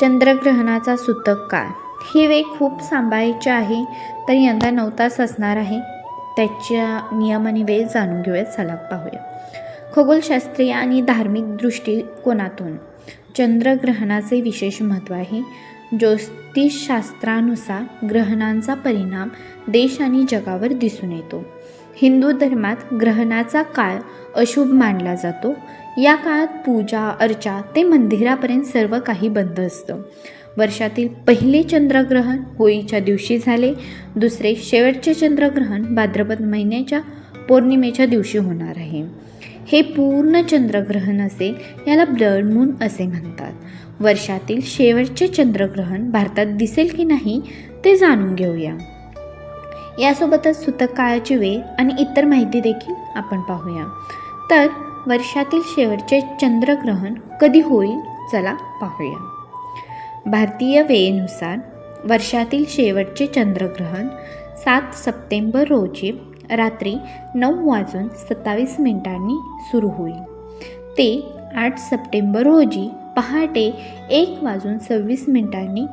चंद्रग्रहणाचा सुतक काळ. ही वेळ खूप सांभाळायची आहे तर यंदा नऊ तास असणार आहे. त्याच्या नियम आणि वेळ जाणून घेऊया चला पाहूया. खगोलशास्त्रीय आणि धार्मिक दृष्टिकोनातून चंद्रग्रहणाचे विशेष महत्त्व आहे. ज्योतिषशास्त्रानुसार ग्रहणांचा परिणाम देश आणि जगावर दिसून येतो. हिंदू धर्मात ग्रहणाचा काळ अशुभ मानला जातो. या काळात पूजा अर्चा ते मंदिरापर्यंत सर्व काही बंद असतं. वर्षातील पहिले चंद्रग्रहण होळीच्या दिवशी झाले. दुसरे शेवटचे चंद्रग्रहण भाद्रपद महिन्याच्या पौर्णिमेच्या दिवशी होणार आहे. हे पूर्ण चंद्रग्रहण असेल याला ब्लड मून असे म्हणतात. वर्षातील शेवटचे चंद्रग्रहण भारतात दिसेल की नाही ते जाणून घेऊया. यासोबतच सुतक काळाची वेळ आणि इतर माहिती देखील आपण पाहूया. तर वर्षातील शेवटचे चंद्रग्रहण कधी होईल चला पाहूया. भारतीय वेळेनुसार वर्षातील शेवटचे चंद्रग्रहण सात सप्टेंबर रोजी रात्री नऊ वाजून सत्तावीस मिनिटांनी सुरू होईल. ते आठ सप्टेंबर रोजी पहाटे एक वाजून सव्वीस मिनिटांनी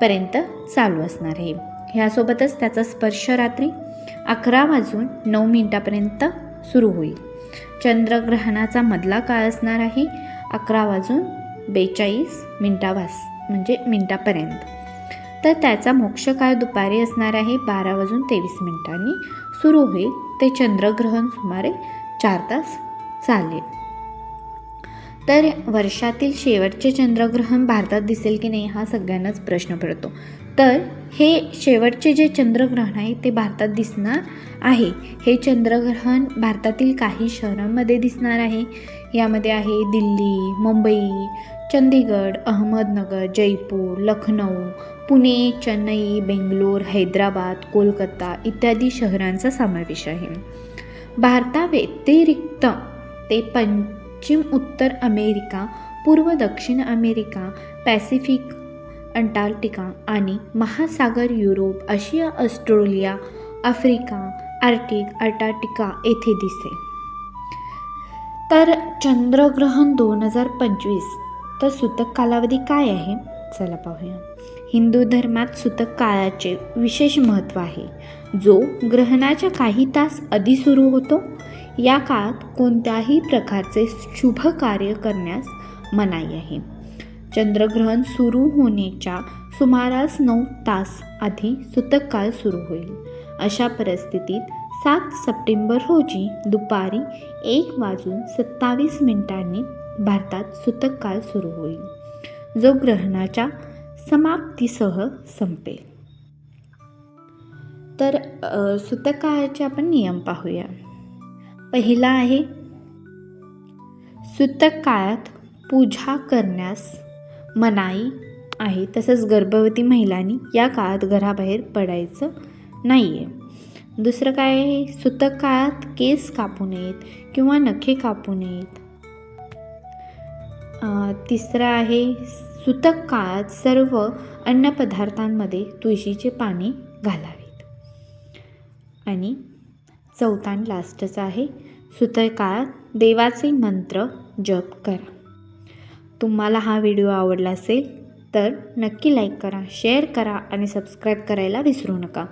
पर्यंत चालू असणार आहे. ह्यासोबतच त्याचा स्पर्श रात्री अकरा वाजून नऊ मिनिटापर्यंत सुरू होईल. चंद्रग्रहणाचा मधला काळ असणार आहे. अकरा वाजून बेचाळीस मिनटावास म्हणजे मिनटापर्यंत. तर त्याचा मोक्ष काळ दुपारी असणार आहे बारा वाजून तेवीस मिनिटांनी. सुरू होईल ते चंद्रग्रहण सुमारे चार तास चालेल. तर वर्षातील शेवटचे चंद्रग्रहण भारतात दिसेल की नाही हा सगळ्यांनाच प्रश्न पडतो. तर हे शेवटचे जे चंद्रग्रहण आहे ते भारतात दिसणार आहे. हे चंद्रग्रहण भारतातील काही शहरांमध्ये दिसणार आहे. यामध्ये आहे दिल्ली मुंबई चंदीगड अहमदनगर जयपूर लखनौ पुणे चेन्नई बेंगलोर हैदराबाद कोलकाता इत्यादी शहरांचा समावेश आहे. भारताव्यतिरिक्त ते पश्चिम उत्तर अमेरिका पूर्व दक्षिण अमेरिका पॅसिफिक अंटार्क्टिका आणि महासागर युरोप आशिया ऑस्ट्रेलिया आफ्रिका आर्टिक अंटार्क्टिका येथे दिसे. तर चंद्रग्रहण दोन हजार पंचवीस तर सुतक कालावधी काय आहे? चला पाहूया. हिंदू धर्मात सुतक काळाचे विशेष महत्त्व आहे जो ग्रहणाच्या काही तास आधी सुरू होतो या काळात कोणत्याही प्रकारचे शुभ कार्य करण्यास मनाई आहे. चंद्रग्रहण सुरू होण्याच्या सुमारास नऊ तास आधी सुतक काळ सुरू होईल. अशा परिस्थितीत सात सप्टेंबर रोजी दुपारी एक वाजून सत्तावीस मिनिटांनी भारतात सुतक काळ सुरू होईल. जो ग्रहणाच्या समाप्तीसह संपेल. तर अ, सुतक काळाचे आपण नियम पाहूया. पहिला आहे सुतक काळात पूजा करण्यास मनाई आहे. तसंच गर्भवती महिलांनी या काळात घराबाहेर पडायचं नाही आहे दुसरं काय आहे? सुतक काळात केस कापू नयेत किंवा नखे कापू नयेत. तिसरं आहे सुतक काळात सर्व अन्नपदार्थांमध्ये तुळशीचे पाने घालावेत. आणि चौथा आणि लास्टचं आहे. सुतक काळात देवाचे मंत्र जप करा. तुम्हाला हा व्हिडिओ आवडला असेल तर नक्की लाईक करा शेअर करा आणि सबस्क्राईब करायला विसरू नका.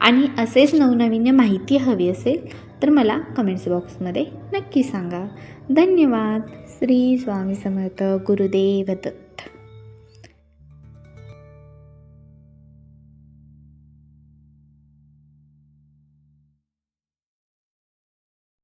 आणि असेच नवनवीन माहिती हवी असेल तर मला कमेंट्स बॉक्समध्ये नक्की सांगा. धन्यवाद. श्री स्वामी समर्थ गुरुदेव दत्त